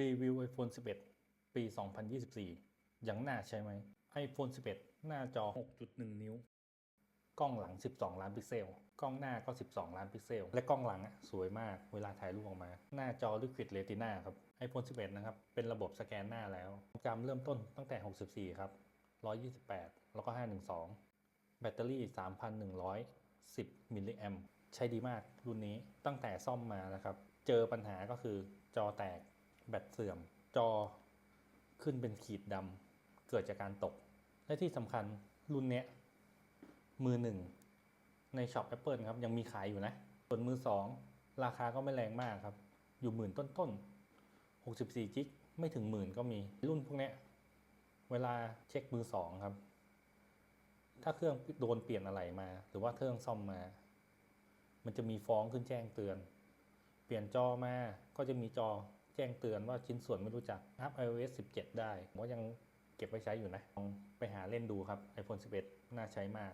รีวิว iPhone 11 ปี 2024 ยังน่าใช่ไหม iPhone 11 หน้าจอ 6.1 นิ้ว กล้องหลัง 12 ล้านพิกเซล กล้องหน้าก็ 12 ล้านพิกเซล และกล้องหลังอะสวยมาก เวลาถ่ายรูปออกมา หน้าจอ Liquid Retina ครับ iPhone 11 นะครับ เป็นระบบสแกนหน้าแล้วโปรแกรมเริ่มต้นตั้งแต่ 64 ครับ 128 แล้วก็ 512 แบตเตอรี่ 3,110 มิลลิแอมใช้ดีมากรุ่นนี้ตั้งแต่ซ่อมมานะครับ เจอปัญหาก็คือจอแตก แบตเสื่อม จอขึ้นเป็นขีดดำเกิดจากการตก และที่สำคัญรุ่นเนี้ยมือหนึ่งในช็อป Apple ครับ ยังมีขายอยู่นะ ส่วนมือสองราคาก็ไม่แรงมากครับ อยู่หมื่นต้นๆ64จิกไม่ถึงหมื่นก็มีรุ่นพวกเนี้ยเวลาเช็คมือสองครับ ถ้าเครื่องโดนเปลี่ยนอะไรมา หรือว่าเครื่องซ่อมมา มันจะมีฟ้องขึ้นแจ้งเตือน เปลี่ยนจอมาก็จะมีจอ แจ้งเตือนว่าชิ้นส่วนไม่รู้จักอัพ iOS 17 ได้ผมก็ยังเก็บไว้ใช้อยู่นะลองไปหาเล่นดูครับ iPhone 11 น่าใช้มาก